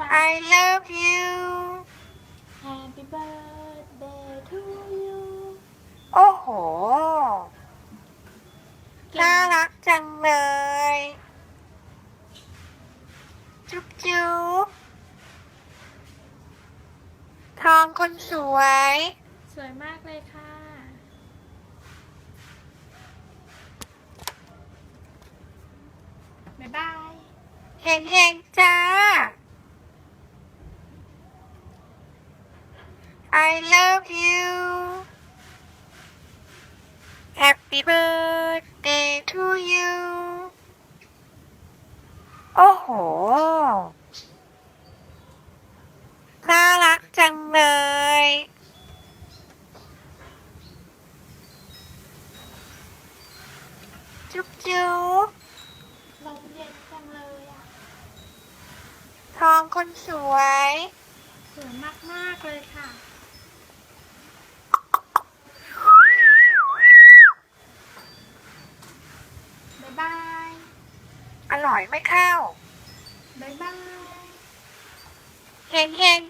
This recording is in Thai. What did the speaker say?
ปาก I love you Happy birthday to you โอ้โหเก่น่างรักจังเลย จุ๊บจุ๊บทองคนสวย สวยมากเลยค่ะ บ๊ายบาย เฮงเฮงๆจ้า I love you Happy birthday to you โอ้โห น่ารักจังเลย จุ๊บจุ๊บลมเย็นจังเลยอะทองคนสวย สวยมาก ๆ เลยค่ะ บ๊ายบาย อร่อยไม่เข้า บ๊ายบาย เฮงเฮง